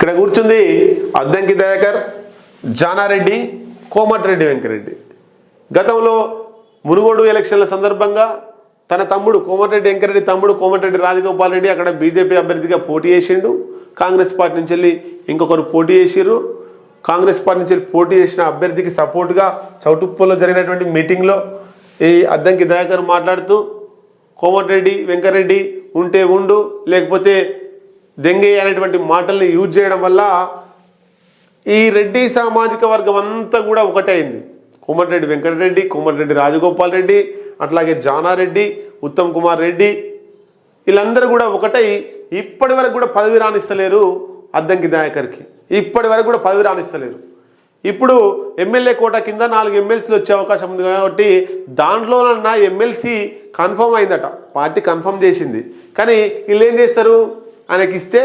ఇక్కడ కూర్చుంది అద్దంకి దయాకర్ జానారెడ్డి కోమటిరెడ్డి వెంకరెడ్డి. గతంలో మునుగోడు ఎలక్షన్ల సందర్భంగా తన తమ్ముడు కోమటిరెడ్డి వెంకరెడ్డి తమ్ముడు కోమటిరెడ్డి రాజగోపాల్ రెడ్డి అక్కడ బీజేపీ అభ్యర్థిగా పోటీ చేసిండు. కాంగ్రెస్ పార్టీ నుంచి వెళ్ళి ఇంకొకరు పోటీ చేసిర్రు. కాంగ్రెస్ పార్టీ నుంచి వెళ్ళి పోటీ చేసిన అభ్యర్థికి సపోర్ట్గా చౌటుప్పల్లో జరిగినటువంటి మీటింగ్లో ఈ అద్దంకి దయాకర్ మాట్లాడుతూ కోమటిరెడ్డి వెంకరెడ్డి ఉంటే ఉండు లేకపోతే దెంగే అనేటువంటి మాటల్ని యూజ్ చేయడం వల్ల ఈ రెడ్డి సామాజిక వర్గం అంతా కూడా ఒకటైంది అయింది. కోమటిరెడ్డి వెంకటరెడ్డి కోమటిరెడ్డి రాజగోపాల్ రెడ్డి అట్లాగే జానారెడ్డి ఉత్తమ్ కుమార్ రెడ్డి వీళ్ళందరూ కూడా ఒకటై ఇప్పటి వరకు కూడా పదవి రాణిస్తలేరు అద్దంకి నాయకర్కి. ఇప్పటి వరకు కూడా పదవి రాణిస్తలేరు. ఇప్పుడు ఎమ్మెల్యే కోట కింద నాలుగు ఎమ్మెల్సీలు వచ్చే అవకాశం ఉంది కాబట్టి దాంట్లోనన్నా ఎమ్మెల్సీ కన్ఫర్మ్ అయిందట. పార్టీ కన్ఫర్మ్ చేసింది. కానీ వీళ్ళు ఏం చేస్తారు? ఆయనకి ఇస్తే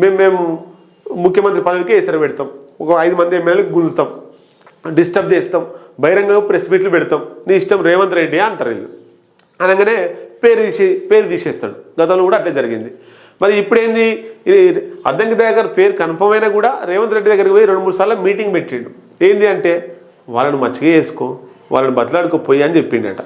మేము మేము ముఖ్యమంత్రి పదవికి ఇతర పెడతాం. ఒక ఐదు మంది ఎమ్మెల్యేలకు గుంజుతాం. డిస్టర్బ్ చేస్తాం. బహిరంగ ప్రెస్ మీట్లు పెడతాం. నీ ఇష్టం రేవంత్ రెడ్డి అంటారు వీళ్ళు. అనగానే పేరు తీసే పేరు తీసేస్తాడు. గతంలో కూడా అట్లే జరిగింది. మరి ఇప్పుడేంది? ఇది అద్దంకి దగ్గర పేరు కన్ఫర్మ్ అయినా కూడా రేవంత్ రెడ్డి దగ్గరికి పోయి రెండు మూడు సార్లు మీటింగ్ పెట్టిండు. ఏంది అంటే వాళ్ళని మచ్చిగా వేసుకో వాళ్ళని బతలాడుకోపోయి అని చెప్పిండట.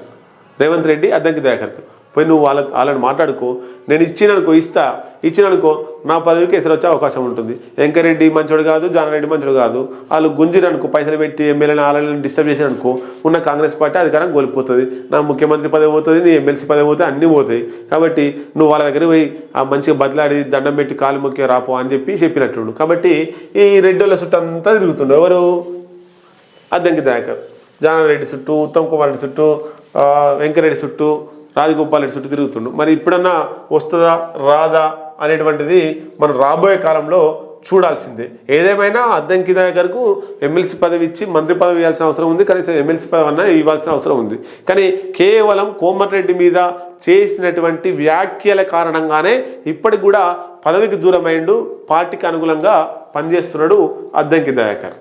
రేవంత్ రెడ్డి అద్దంకి దగ్గరకు పోయి నువ్వు వాళ్ళ వాళ్ళని మాట్లాడుకో. నేను ఇచ్చిననుకో ఇస్తా. ఇచ్చిననుకో నా పదవికి ఎసరు వచ్చే అవకాశం ఉంటుంది. వెంకరెడ్డి మంచోడు కాదు జానారెడ్డి మంచోడు కాదు. వాళ్ళు గుంజిరనుకో పైసలు పెట్టి ఎమ్మెల్యేని వాళ్ళని డిస్టర్బ్ చేసిననుకో ఉన్న కాంగ్రెస్ పార్టీ అధికారం కోల్పోతుంది. నా ముఖ్యమంత్రి పదవి పోతుంది నీ ఎమ్మెల్సీ పదవి పోతే అన్నీ పోతాయి. కాబట్టి నువ్వు వాళ్ళ దగ్గర పోయి ఆ మంచిగా బదిలాడి దండం పెట్టి కాలు మొక్కి రాపో అని చెప్పి చెప్పినట్టుండు. కాబట్టి ఈ రెడ్డోళ్ళ చుట్టూ అంతా తిరుగుతుండు. ఎవరు? అద్దంకి దయాకర్. జానారెడ్డి చుట్టూ ఉత్తమ్ కుమార్ రెడ్డి చుట్టూ వెంకరెడ్డి చుట్టూ రాజగోపాల్ రెడ్డి చుట్టూ తిరుగుతుండు. మరి ఇప్పుడన్నా వస్తుందా? రాదా? అనేటువంటిది మనం రాబోయే కాలంలో చూడాల్సిందే. ఏదేమైనా అద్దంకి దగ్గరకు ఎమ్మెల్సీ పదవి ఇచ్చి మంత్రి పదవి ఇవ్వాల్సిన అవసరం ఉంది. కనీసం ఎమ్మెల్సీ పదవి అన్న ఇవ్వాల్సిన అవసరం ఉంది. కానీ కేవలం కోమటిరెడ్డి మీద చేసినటువంటి వ్యాఖ్యల కారణంగానే ఇప్పటికి కూడా పదవికి దూరమైండు. పార్టీకి అనుగుణంగా పనిచేస్తున్నాడు అద్దంకి దయాకర్.